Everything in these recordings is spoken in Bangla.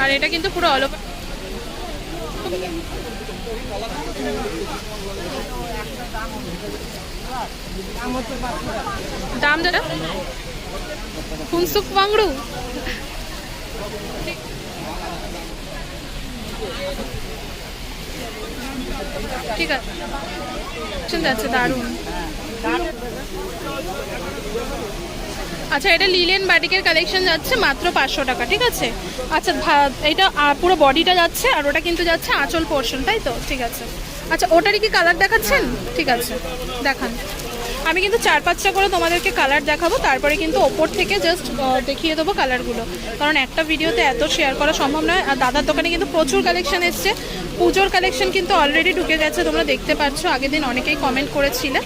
আর এটা কিন্তু পুরো অল দাম দাদা? ফুনসুক বাংড়ু ঠিক আছে। শুনতে যাচ্ছে দারুণ। আচ্ছা এটা লিলেন বাটিকের কালেকশন যাচ্ছে মাত্র পাঁচশো টাকা, ঠিক আছে? আচ্ছা এটা পুরো বডিটা যাচ্ছে আর ওটা কিন্তু যাচ্ছে আঁচল পোর্শন তাই তো? ঠিক আছে। আচ্ছা ওটারই কি কালার দেখাচ্ছেন? ঠিক আছে, দেখান। আমি কিন্তু চার পাঁচটা করে তোমাদেরকে কালার দেখাবো, তারপরে কিন্তু ওপর থেকে জাস্ট দেখিয়ে দেবো কালারগুলো কারণ একটা ভিডিওতে এত শেয়ার করা সম্ভব নয়, আর দাদার দোকানে কিন্তু প্রচুর কালেকশন এসছে। পুজোর কালেকশন কিন্তু অলরেডি ঢুকে গেছে, তোমরা দেখতে পাচ্ছ, আগের দিন অনেকেই কমেন্ট করেছিলে।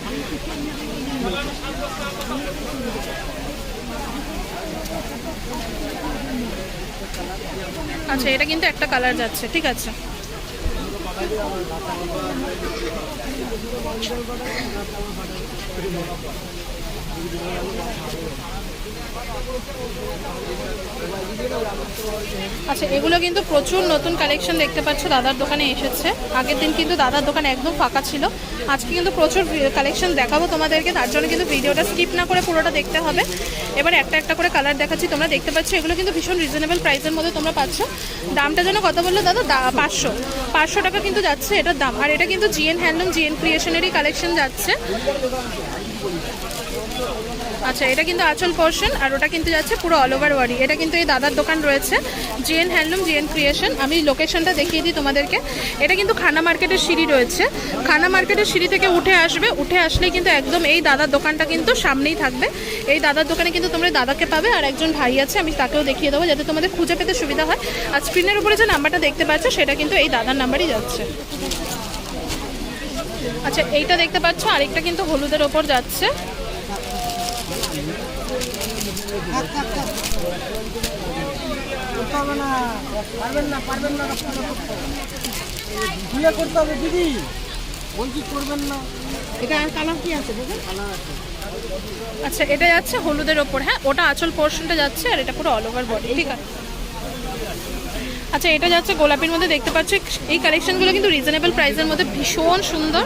আচ্ছা এটা কিন্তু একটা কালার যাচ্ছে ঠিক আছে। আচ্ছা এগুলো কিন্তু প্রচুর নতুন কালেকশন দেখতে পাচ্ছ, দাদার দোকানে এসেছে। আগের দিন কিন্তু দাদার দোকান একদম ফাঁকা ছিল। আজকে কিন্তু প্রচুর কালেকশন দেখাবো তোমাদেরকে, তার জন্য কিন্তু ভিডিওটা স্কিপ না করে পুরোটা দেখতে হবে। এবার একটা একটা করে কালার দেখাচ্ছি, তোমরা দেখতে পাচ্ছ, এগুলো কিন্তু ভীষণ রিজনেবল প্রাইসের মধ্যে তোমরা পাচ্ছ। দামটা যেন কথা বলল, দাদা পাঁচশো। পাঁচশো টাকা কিন্তু যাচ্ছে এটার দাম। আর এটা কিন্তু জিএন হ্যান্ডলুম জিএন ক্রিয়েশনেরই কালেকশন যাচ্ছে। আচ্ছা এটা কিন্তু আচল পোর্শন আর ওটা কিন্তু যাচ্ছে পুরো অল ওভার ওয়ারি এটা কিন্তু এই দাদার দোকান রয়েছে জিএন হ্যান্ডলুম জিএন ক্রিয়েশন আমি লোকেশনটা দেখিয়ে দিই তোমাদেরকে। এটা কিন্তু খানা মার্কেটের সিঁড়ি রয়েছে। খানা মার্কেটের সিঁড়ি থেকে উঠে আসবে। উঠে আসলেই কিন্তু একদম এই দাদার দোকানটা কিন্তু সামনেই থাকবে। এই দাদার দোকানে কিন্তু তোমরা দাদাকে পাবে আর একজন ভাই আছে, আমি তাকেও দেখিয়ে দেবো যাতে তোমাদের খুঁজে পেতে সুবিধা হয়। আর স্ক্রিনের উপরে যে নাম্বারটা দেখতে পাচ্ছ, সেটা কিন্তু এই দাদার নাম্বারই যাচ্ছে। আচ্ছা এইটা দেখতে পাচ্ছ, আরেকটা কিন্তু হলুদের ওপর যাচ্ছে। দিদি বলছি করবেন না এটা কালার কি আছে আচ্ছা এটা যাচ্ছে হলুদের ওপর হ্যাঁ? ওটা আঁচল পোর্শনটা যাচ্ছে আর এটা পুরো অল ওভার বডি ঠিক আছে? আচ্ছা এটা যাচ্ছে গোলাপির মধ্যে, দেখতে পাচ্ছ, এই কালেকশনগুলো কিন্তু রিজনেবল প্রাইসের মধ্যে ভীষণ সুন্দর।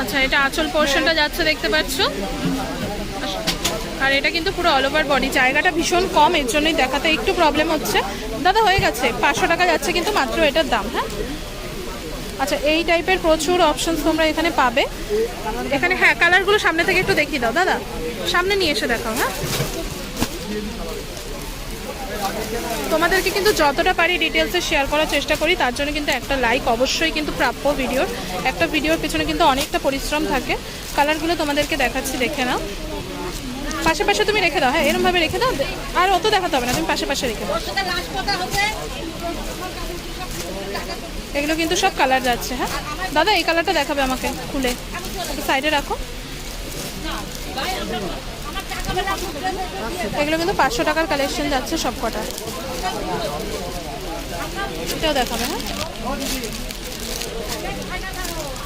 আচ্ছা এটা আঁচল পোর্শনটা যাচ্ছে, দেখতে পাচ্ছ? আর এটা কিন্তু পুরো অল ওভার বডি জায়গাটা ভীষণ কম, এর জন্যই দেখাতে একটু প্রবলেম হচ্ছে। দাদা, হয়ে গেছে। পাঁচশো টাকা যাচ্ছে কিন্তু মাত্র এটার দাম হ্যাঁ? আচ্ছা এই টাইপের প্রচুর অপশনস তোমরা এখানে পাবে। এখানে হ্যাঁ কালারগুলো সামনে থেকে একটু দেখিয়ে দাও। দাদা, সামনে নিয়ে এসে দেখাও হ্যাঁ? তোমাদেরকে কিন্তু যতটা পারি ডিটেলসে শেয়ার করার চেষ্টা করি, তার জন্য কিন্তু একটা লাইক অবশ্যই কিন্তু প্রাপ্য ভিডিওর একটা ভিডিওর পেছনে কিন্তু অনেকটা পরিশ্রম থাকে। কালারগুলো তোমাদেরকে দেখাচ্ছি, দেখে নাও। পাশে পাশে তুমি রেখে দাও হ্যাঁ এরমভাবে রেখে দাও আর অত দেখাতে হবে না তুমি পাশে পাশে রেখে দাও। এগুলো কিন্তু সব কালার যাচ্ছে হ্যাঁ? দাদা এই কালারটা দেখাবে আমাকে খুলে। সাইডে রাখো। এগুলো কিন্তু পাঁচশো টাকার কালেকশন যাচ্ছে সব কটা। এটাও দেখাবে হ্যাঁ?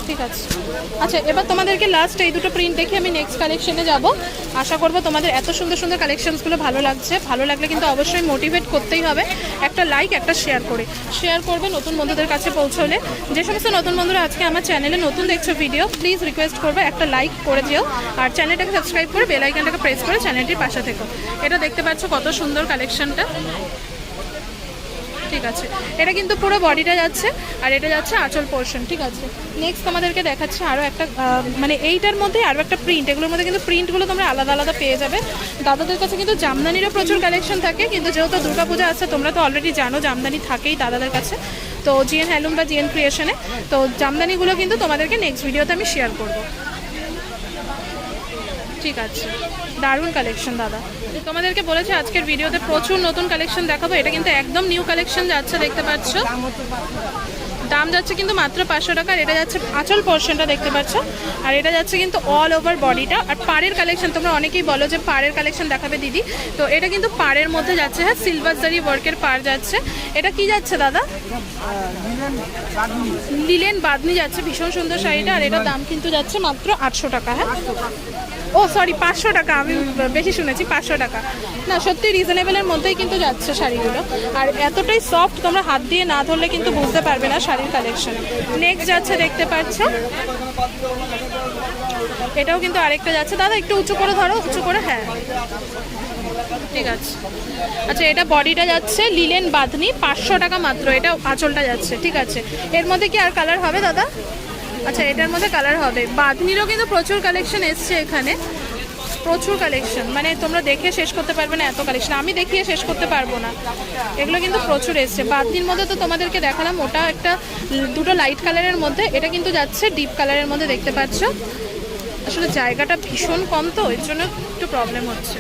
ঠিক আছে। আচ্ছা এবার তোমাদেরকে লাস্ট এই দুটো প্রিন্ট দেখে আমি নেক্সট কালেকশনে যাব। আশা করব তোমাদের এত সুন্দর সুন্দর কালেকশনসগুলো ভালো লাগছে। ভালো লাগলে কিন্তু অবশ্যই মোটিভেট করতেই হবে। একটা লাইক একটা শেয়ার করে। শেয়ার করবে নতুন বন্ধুদের কাছে পৌঁছলে। যে সমস্ত নতুন বন্ধুরা আজকে আমার চ্যানেলে নতুন দেখছ ভিডিও প্লিজ রিকোয়েস্ট করবে একটা লাইক করে দিও। আর চ্যানেলটাকে সাবস্ক্রাইব করে বেলাইকানটাকে প্রেস করে চ্যানেলটির পাশে থেকো। এটা দেখতে পাচ্ছ কত সুন্দর কালেকশনটা ঠিক আছে। এটা কিন্তু পুরো বডিটা যাচ্ছে আর এটা যাচ্ছে আঁচল পোর্শন ঠিক আছে। নেক্সট তোমাদেরকে দেখাচ্ছে আরও একটা মানে এইটার মধ্যে আরও একটা প্রিন্ট এগুলোর মধ্যে কিন্তু প্রিন্টগুলো তোমরা আলাদা আলাদা পেয়ে যাবে। দাদাদের কাছে কিন্তু জামদানিরও প্রচুর কালেকশন থাকে, কিন্তু যেহেতু দুর্গাপূজা আছে, তোমরা তো অলরেডি জানো জামদানি থাকেই দাদাদের কাছে। তো জিএন হ্যান্ডলুম বা জিএন ক্রিয়েশনে তো জামদানিগুলো কিন্তু তোমাদেরকে নেক্সট ভিডিওতে আমি শেয়ার করব। ঠিক আছে। দারুণ কালেকশন দাদা। তোমাদেরকে বলেছি, আজকের ভিডিওতে প্রচুর নতুন কালেকশন দেখাবো। এটা কিন্তু একদম নিউ কালেকশন যাচ্ছে, দেখতে পাচ্ছ। দাম যাচ্ছে কিন্তু মাত্র পাঁচশো টাকা এটা যাচ্ছে আঁচল পোর্শনটা দেখতে পাচ্ছ। আর এটা যাচ্ছে কিন্তু অল ওভার বডিটা আর পাড়ের কালেকশন তোমরা অনেকেই বলো যে পাড়ের কালেকশন দেখাবে দিদি। তো এটা কিন্তু পাড়ের মধ্যে যাচ্ছে হ্যাঁ সিলভার জারি ওয়ার্কের পাড় যাচ্ছে। এটা কি যাচ্ছে, দাদা? লিলেন বাদনি যাচ্ছে, ভীষণ সুন্দর শাড়িটা। আর এটার দাম কিন্তু যাচ্ছে মাত্র আটশো টাকা হ্যাঁ। ও সরি পাঁচশো টাকা, আমি বেশি শুনেছি, পাঁচশো টাকা। না, সত্যি রিজনেবলের মধ্যেই কিন্তু যাচ্ছে শাড়িগুলো। আর এতটাই সফট তোমরা হাত দিয়ে না ধরলে কিন্তু বুঝতে পারবে না শাড়ির কালেকশন নেক্সট যাচ্ছে, দেখতে পাচ্ছ। এটাও কিন্তু আরেকটা যাচ্ছে। দাদা, একটু উঁচু করে ধরো, উঁচু করে হ্যাঁ। ঠিক আছে। আচ্ছা এটা বডিটা যাচ্ছে লিলেন বাঁধনি, পাঁচশো টাকা মাত্র, এটা আঁচলটা যাচ্ছে। ঠিক আছে। এর মধ্যে কি আর কালার হবে, দাদা? আচ্ছা এটার মধ্যে কালার হবে। বাঁধনিরও কিন্তু প্রচুর কালেকশন এসছে এখানে। প্রচুর কালেকশন মানে তোমরা দেখে শেষ করতে পারবে না এত কালেকশন আমি দেখিয়ে শেষ করতে পারব না। এগুলো কিন্তু প্রচুর এসছে। বাঁধনির মধ্যে তো তোমাদেরকে দেখালাম, ওটা একটা দুটো লাইট কালারের মধ্যে। এটা কিন্তু যাচ্ছে ডিপ কালারের মধ্যে, দেখতে পাচ্ছ? আসলে জায়গাটা ভীষণ কম তো, এর জন্য একটু প্রবলেম হচ্ছে।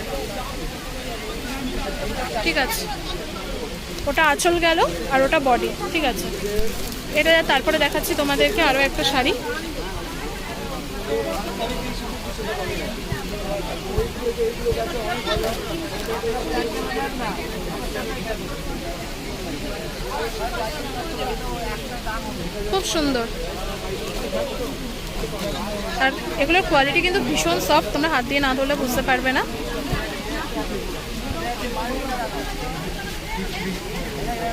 ঠিক আছে। ওটা আঁচল গেল আর ওটা বডি ঠিক আছে। এটা তারপরে দেখাচ্ছি তোমাদেরকে আরও একটা শাড়ি। খুব সুন্দর। আর এগুলোর কোয়ালিটি কিন্তু ভীষণ সফট তোমরা হাত দিয়ে না ধরলে বুঝতে পারবে না।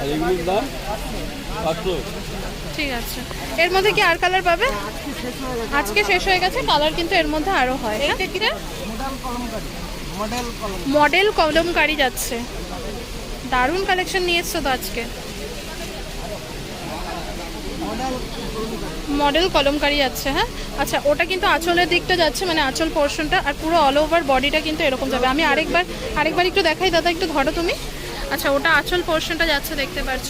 আর এগুলোর দাম? ঠিক আছে। এর মধ্যে কি আর কালার পাবে? আজকে শেষ হয়ে গেছে কালার কিন্তু এর মধ্যে আরও হয় রে? মডেল কলম কলমকারি যাচ্ছে। দারুণ কালেকশন নিয়ে এসছো তো আজকে। মডেল মডেল কলমকারি যাচ্ছে হ্যাঁ? আচ্ছা ওটা কিন্তু আঁচলের দিকটা যাচ্ছে মানে আঁচল পোর্শনটা আর পুরো অল ওভার বডিটা কিন্তু এরকম যাবে। আমি আরেকবার আরেকবার একটু দেখাই দাদা একটু ধরো তুমি। আচ্ছা ওটা আঁচল পোর্শনটা যাচ্ছে দেখতে পাচ্ছ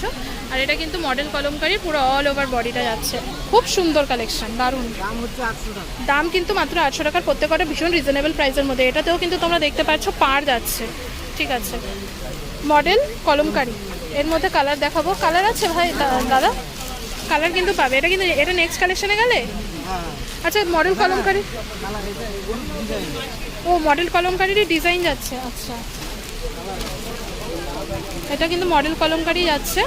আর এটা কিন্তু মডেল কলমকারি পুরো অল ওভার বডিটা যাচ্ছে। খুব সুন্দর কালেকশন দারুণ। দাম হচ্ছে আটশো টাকা। দাম কিন্তু মাত্র আটশো টাকার প্রত্যেকটা ভীষণ রিজনেবল প্রাইসের মধ্যে। এটাতেও কিন্তু তোমরা দেখতে পাচ্ছ পার যাচ্ছে। ঠিক আছে। মডেল কলমকারি। এর মধ্যে কালার দেখাবো। কালার আছে ভাই দাদা? কালার কিন্তু পাবে। এটা কিন্তু এটা নেক্সট কালেকশনে গেলে? হ্যাঁ। আচ্ছা মডেল কলমকারি? ও মডেল কলমকারিরই ডিজাইন যাচ্ছে আচ্ছা। এটা কিন্তু মডেল কলমকারি যাচ্ছে।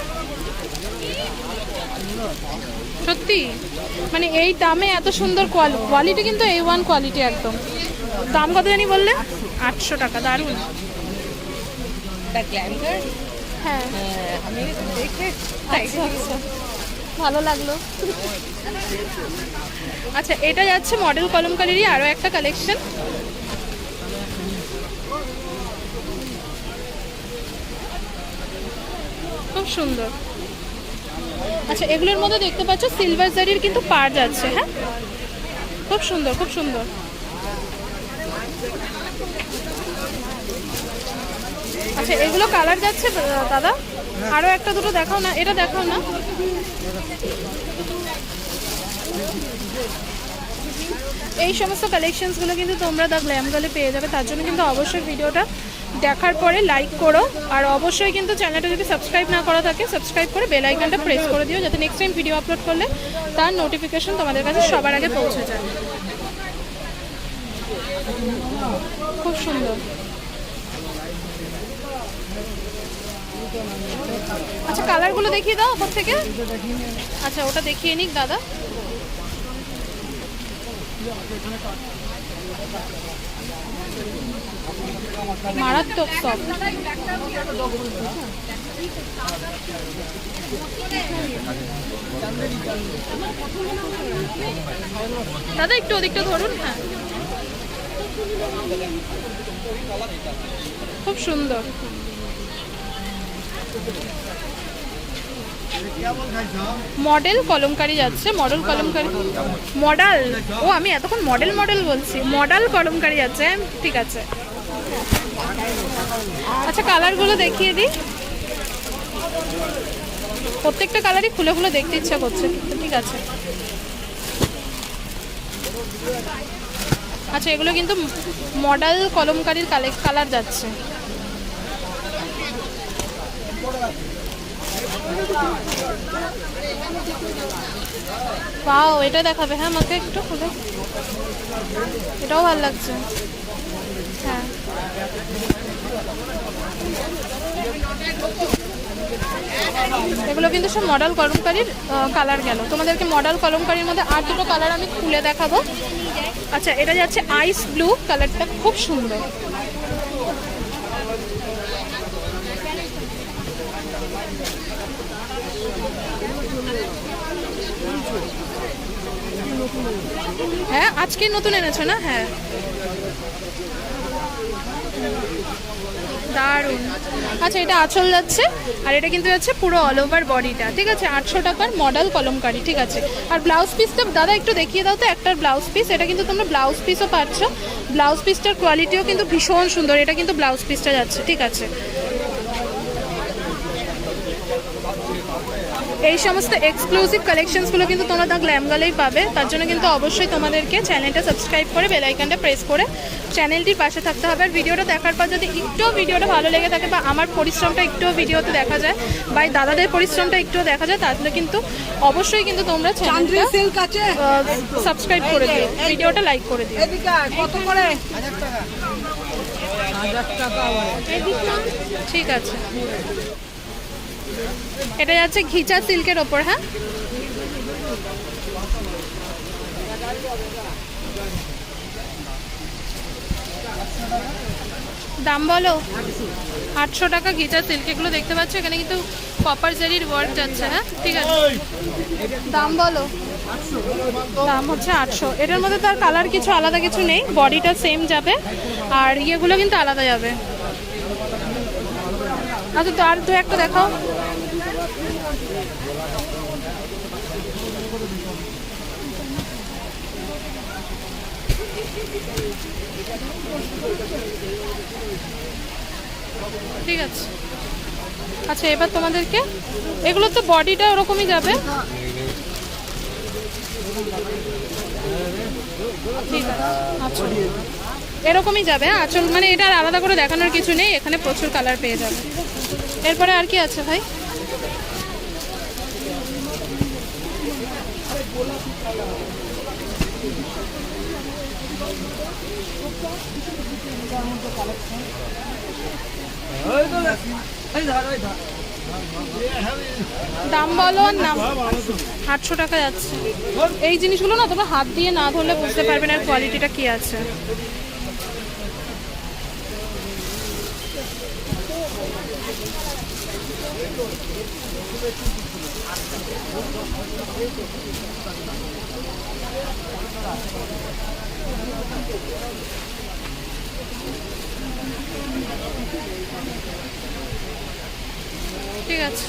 সত্যি? মানে এই দামে এত সুন্দর কোয়ালিটি কিন্তু এই ওয়ান কোয়ালিটি একদম। দাম কত জানি বললে? আটশো টাকা দারুণ। দ্য গ্ল্যান্ডার হ্যাঁ। আমি দেখে আচ্ছা আচ্ছা। ভালো লাগল। আচ্ছা এটা যাচ্ছে মডেল কলমকারিরই আরও একটা কালেকশন খুব সুন্দর। আচ্ছা এগুলোর মধ্যে দেখতে পাচ্ছ সিলভার জারির কিন্তু পার যাচ্ছে হ্যাঁ? খুব সুন্দর খুব সুন্দর। আচ্ছা এগুলো কালার যাচ্ছে দাদা? আরও একটা দুটো দেখাও না, এটা দেখাও না। এই সমস্ত কালেকশনসগুলো কিন্তু তোমরা দ্য গ্ল্যাম পেয়ে যাবে, তার জন্য কিন্তু অবশ্যই ভিডিওটা দেখার পরে লাইক করো। আর অবশ্যই কিন্তু চ্যানেলটা যদি সাবস্ক্রাইব না করা থাকে সাবস্ক্রাইব করে বেল আইকনটা প্রেস করে দিও, যাতে নেক্সট টাইম ভিডিও আপলোড করলে তার নোটিফিকেশন তোমাদের কাছে সবার আগে পৌঁছে যায়। খুব সুন্দর। আচ্ছা কালারগুলো দেখিয়ে দাও ওপর থেকে। আচ্ছা ওটা দেখিয়ে নিক, দাদা। মারাত্মক সব। দাদা একটু ওদিকটা ধরুন হ্যাঁ। খুব সুন্দর। মডেল কলমকারি যাচ্ছে মডেল কলমকারি। মডেল? ও, আমি এতক্ষণ মডেল মডেল বলছি। মডেল কলমকারি যাচ্ছে, ঠিক আছে। আচ্ছা কালারগুলো দেখিয়ে দিই। প্রত্যেকটা কালারই খুলে খুলে দেখতে ইচ্ছা করছে, ঠিক আছে। আচ্ছা এগুলো কিন্তু মডেল কলমকারির কালার যাচ্ছে। পাও, এটা দেখাবে। হ্যাঁ আমাকে একটু খুলে। এটাও ভালো লাগছে। হ্যাঁ। এগুলো কিন্তু সব মডেল কলমকারির কালার গেল। তোমাদেরকে মডেল কলমকারির মধ্যে আর দুটো কালার আমি খুলে দেখাবো। আচ্ছা এটা যাচ্ছে আইস ব্লু কালারটা খুব সুন্দর। হ্যাঁ আজকে নতুন এনেছো না? হ্যাঁ। দারুণ। আচ্ছা এটা আঁচল যাচ্ছে আর এটা কিন্তু যাচ্ছে পুরো অল ওভার বডিটা ঠিক আছে? আটশো টাকার মডেল কলমকারি, ঠিক আছে? আর ব্লাউজ পিসটা দাদা, একটু দেখিয়ে দাও তো, একটার ব্লাউজ পিস এটা কিন্তু তোমরা ব্লাউজ পিসও পাচ্ছ। ব্লাউজ পিসটার কোয়ালিটিও কিন্তু ভীষণ সুন্দর, এটা কিন্তু ব্লাউজ পিসটা যাচ্ছে, ঠিক আছে? এই সমস্ত এক্সক্লুসিভ কালেকশনসগুলো কিন্তু তোমরা দ্য গ্ল্যামগালেই পাবে। তার জন্য কিন্তু অবশ্যই তোমাদেরকে চ্যানেলটা সাবস্ক্রাইব করে বেল আইকনটা প্রেস করে চ্যানেলটির পাশে থাকতে হবে। আর ভিডিওটা দেখার পর যদি একটুও ভিডিওটা ভালো লেগে থাকে বা আমার পরিশ্রমটা একটুও ভিডিওতে দেখা যায় বা এই দাদাদের পরিশ্রমটা একটুও দেখা যায় তাহলে কিন্তু অবশ্যই কিন্তু তোমরা সাবস্ক্রাইব করে দিও। ভিডিওটা লাইক করে দিও। কত করে? ঠিক আছে। এটা যাচ্ছে ঘিচা সিল্কের ওপর হ্যাঁ? দাম বলো? আটশো টাকা ঘিচা সিল্ক, এগুলো দেখতে পাচ্ছ? এখানে কিন্তু কপার জারির ওয়ার্ক যাচ্ছে হ্যাঁ? ঠিক আছে। দাম বলো। দাম হচ্ছে আটশো। এটার মধ্যে তার কালার কিছু আলাদা কিছু নেই, বডিটা সেম যাবে, আর ইয়েগুলো কিন্তু আলাদা যাবে। আচ্ছা তো আর দু একটা দেখাও। ঠিক আছে। আচ্ছা এবার তোমাদেরকে, এগুলো তো বডিটা ওরকমই যাবে। আচ্ছা। এরকমই যাবে হ্যাঁ আচল মানে এটা আলাদা করে দেখানোর কিছু নেই, এখানে প্রচুর কালার পেয়ে যাবে। এরপরে আর কি আছে ভাই? দাম বলো নাম। আটশো টাকা যাচ্ছে। এই জিনিসগুলো না তোমরা হাত দিয়ে না ধরলে বুঝতে পারবে না কোয়ালিটিটা কি আছে। ঠিক আছে।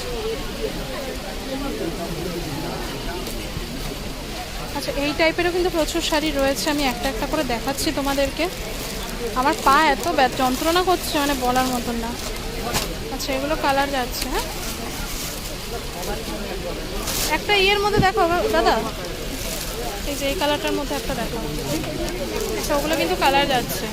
আচ্ছা এই টাইপেরও কিন্তু প্রচুর শাড়ি রয়েছে। আমি একটা একটা করে দেখাচ্ছি তোমাদেরকে। আমার পা এত যন্ত্রণা করছে মানে বলার মতন না। আচ্ছা এগুলো কালার যাচ্ছে হ্যাঁ? একটা ইয়ের মধ্যে দেখো দাদা? এই যে এই কালারটার মধ্যে একটা দেখো আচ্ছা ওগুলো কিন্তু কালার যাচ্ছে।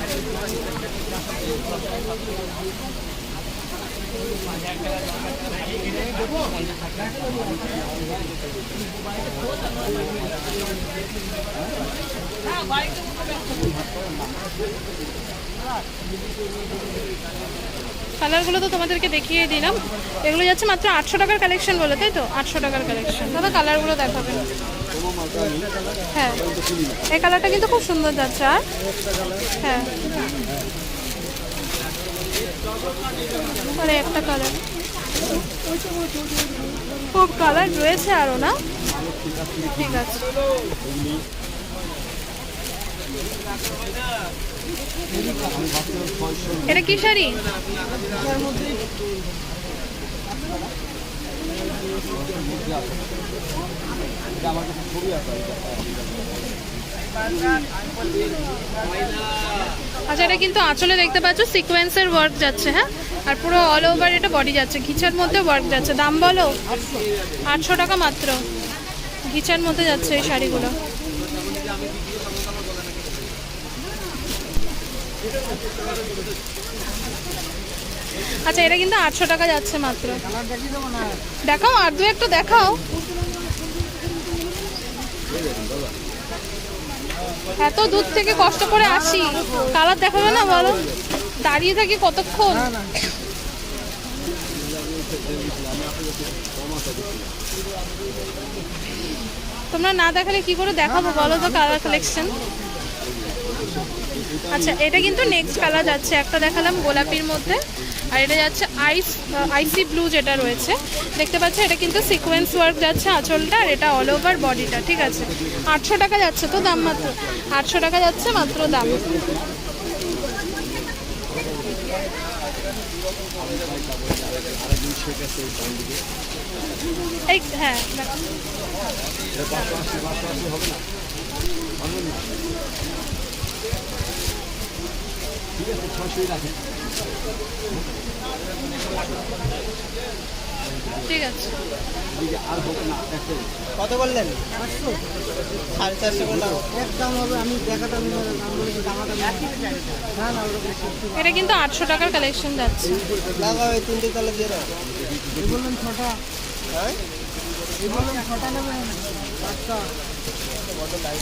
কালারগুলো তো তোমাদেরকে দেখিয়ে দিলাম। এগুলো যাচ্ছে মাত্র আটশো টাকার কালেকশন বলে, তাই তো? আটশো টাকার কালেকশন দাদা, কালারগুলো দেখাবেন। হ্যাঁ। এই কালারটা কিন্তু খুব সুন্দর যাচ্ছে, আর? হ্যাঁ। আরে, একটা কালার খুব কালার রয়েছে আরও না? ঠিক আছে। এটা কি শাড়ি? আচ্ছা এটা কিন্তু আঁচলে দেখতে পাচ্ছ সিকোয়েন্সের ওয়ার্ক যাচ্ছে হ্যাঁ? আর পুরো অল ওভার এটা বডি যাচ্ছে, ঘিচার মধ্যে ওয়ার্ক যাচ্ছে। দাম বলো? আটশো টাকা মাত্র। ঘিচার মধ্যে যাচ্ছে এই শাড়িগুলো। আচ্ছা এটা কিন্তু আটশো টাকা যাচ্ছে মাত্র। দেখাও, আর দু একটা দেখাও। এত দূর থেকে কষ্ট করে আসি। কালার দেখাবে না, বলো? দাঁড়িয়ে থাকি কতক্ষণ? তোমরা না দেখালে কি করে দেখাবো? বলো তো কালার কালেকশন আচ্ছা এটা কিন্তু নেক্সট কালার যাচ্ছে। একটা দেখালাম গোলাপির মধ্যে। আর এটা যাচ্ছে আইস আইসি ব্লু যেটা রয়েছে। দেখতে পাচ্ছ, এটা কিন্তু সিকোয়েন্স ওয়ার্ক যাচ্ছে আঁচলটা, আর এটা অল ওভার বডিটা ঠিক আছে? আটশো টাকা যাচ্ছে তো দাম মাত্র? আটশো টাকা যাচ্ছে মাত্র দাম। হ্যাঁ ঠিক আছে কত বললেন? সাড়ে চারশো বললাম। এক দাম হবে আমি দামাটা না না ওরকম এটা কিন্তু আটশো টাকার কালেকশন যাচ্ছে। লাগাও এই তিনটে তালে দিয়ে দাও। বললেন ছটা। হ্যাঁ? বললেন ছটা নেবে? লাইট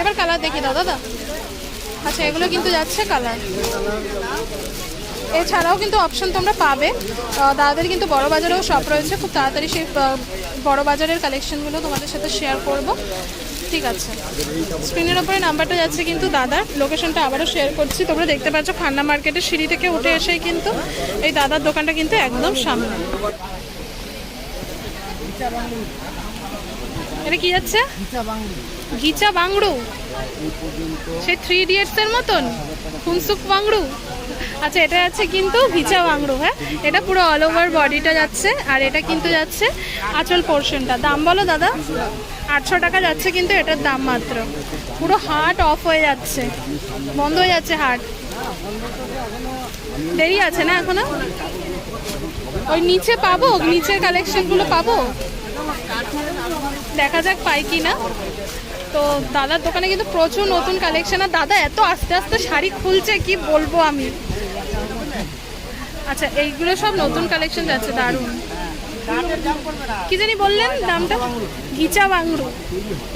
এবার কালার দেখি দাও, দাদা। আচ্ছা এগুলো কিন্তু যাচ্ছে কালার। এছাড়াও কিন্তু অপশন তোমরা পাবে। দাদাদের কিন্তু বড় বাজারেও শপ রয়েছে। খুব তাড়াতাড়ি সেই বড় বাজারের কালেকশনগুলো তোমাদের সাথে শেয়ার করব। ঠিক আছে। স্ক্রিনের ওপরে নাম্বারটা যাচ্ছে কিন্তু দাদার। লোকেশনটা আবারও শেয়ার করছি। তোমরা দেখতে পাচ্ছ খান্না মার্কেটের সিঁড়ি থেকে উঠে এসেই কিন্তু এই দাদার দোকানটা কিন্তু একদম সামনে। এটা কি যাচ্ছে? গিচা বাংড়ু সেই থ্রি ইডিয়টস এর মতন? ফুনসুক বাংড়ু আচ্ছা এটা যাচ্ছে কিন্তু ভিচা বাংড়ু হ্যাঁ? এটা পুরো অল ওভার বডিটা যাচ্ছে আর এটা কিন্তু যাচ্ছে আঁচল পোর্শনটা দাম বলো দাদা? আটশো টাকা যাচ্ছে কিন্তু এটার দাম মাত্র। পুরো হার্ট অফ হয়ে যাচ্ছে। বন্ধ হয়ে যাচ্ছে হার্ট দেরি আছে না এখনও? ওই নিচে পাবো? নিচের কালেকশনগুলো পাবো? দেখা যাক পাই কি না তো দাদার দোকানে কিন্তু প্রচুর নতুন কালেকশন আর দাদা এত আস্তে আস্তে শাড়ি খুলছে, কি বলব আমি? আচ্ছা এইগুলো সব নতুন কালেকশন যাচ্ছে, দারুণ। কি জানি বললেন দামটা? ঘিচা বাংরু।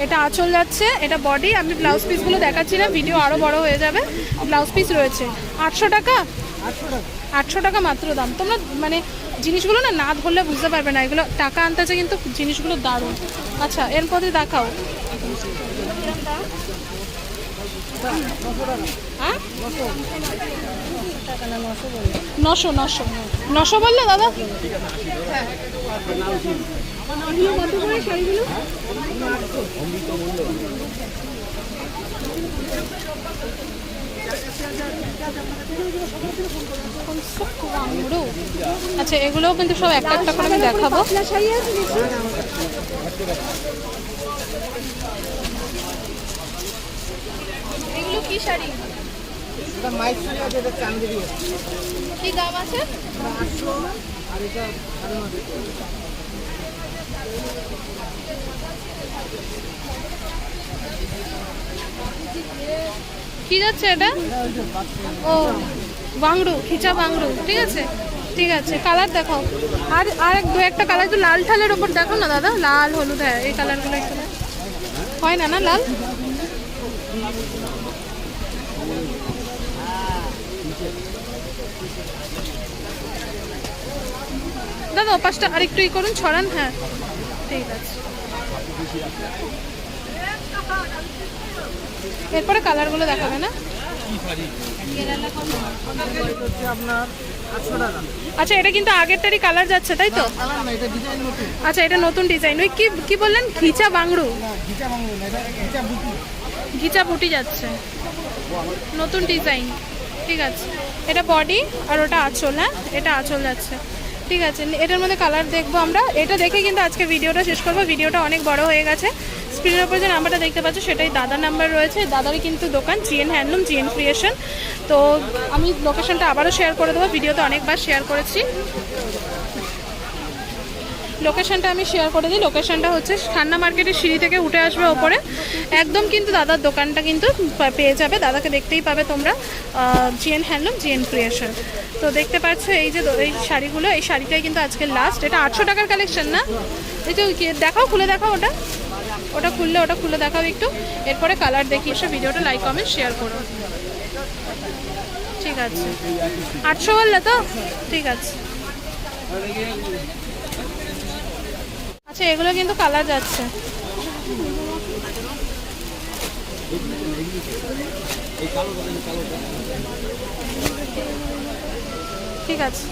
এটা আঁচল যাচ্ছে, এটা বডি আমি ব্লাউজ পিসগুলো দেখাচ্ছি না ভিডিও আরও বড় হয়ে যাবে। ব্লাউজ পিস রয়েছে। আটশো টাকা। আটশো টাকা মাত্র দাম। তোমরা মানে জিনিসগুলো না না ধরলে বুঝতে পারবে না এগুলো টাকা আনতেছে কিন্তু জিনিসগুলো দারুণ আচ্ছা এরপরে দেখাও হ্যাঁ? নশো নশো নশো বললে, দাদা শাড়িগুলো। আচ্ছা এগুলোও কিন্তু সব একটা একটা করে আমি দেখাবো। এগুলো কি শাড়ি? কি দাম আছে? আর এটা সাড়ে নশো কি যাচ্ছে এটা? ও বাংড়ু খিচা বাংড়ু ঠিক আছে? ঠিক আছে কালার দেখো আর আর এক দু একটা কালার একটু লাল ঠালের ওপর দেখো না দাদা? লাল, হলুদ হ্যাঁ এই কালারগুলো একটু। হয় না না, লাল? দাদা, ওপাশটা আরেকটু ই করুন, ছড়ান হ্যাঁ। ঠিক আছে। এরপরে কালারগুলো দেখাবে না? আচ্ছা এটা কিন্তু আগেরটারই কালার যাচ্ছে, তাই তো? আচ্ছা এটা নতুন ডিজাইন। ওই কি কি বললেন? ঘিচা বাংড়ু ঘিচা বুটি যাচ্ছে। নতুন ডিজাইন। ঠিক আছে। এটা বডি আর ওটা আঁচল হ্যাঁ? এটা আঁচল যাচ্ছে। ঠিক আছে। এটার মধ্যে কালার দেখব আমরা। এটা দেখে কিন্তু আজকে ভিডিওটা শেষ করব। ভিডিওটা অনেক বড় হয়ে গেছে। স্ক্রিনের উপর যে নাম্বারটা দেখতে পাচ্ছ, সেটাই দাদার নাম্বার রয়েছে। দাদারই কিন্তু দোকান জিএন হ্যান্ডলুম জিএন ক্রিয়েশন তো আমি লোকেশনটা আবারও শেয়ার করে দেবো ভিডিওতে অনেকবার শেয়ার করেছি। লোকেশনটা আমি শেয়ার করে দিই। লোকেশনটা হচ্ছে খান্না মার্কেটের সিঁড়ি থেকে উঠে আসবে ওপরে। একদম কিন্তু দাদার দোকানটা কিন্তু পেয়ে যাবে। দাদাকে দেখতেই পাবে তোমরা জিএন হ্যান্ডলুম জিএন ক্রিয়েশন তো দেখতে পাচ্ছ এই যে এই শাড়িগুলো, এই শাড়িটাই কিন্তু আজকে লাস্ট এটা আটশো টাকার কালেকশন না? এই তো দেখাও, খুলে দেখাও ওটা। ওটা খুললে, ওটা খুলে দেখাও একটু। এরপরে কালার দেখি এসে ভিডিওটা লাইক কমেন্ট শেয়ার করো। ঠিক আছে। আটশো বললে তো? ঠিক আছে। আচ্ছা এগুলো কিন্তু কালার যাচ্ছে। ঠিক আছে।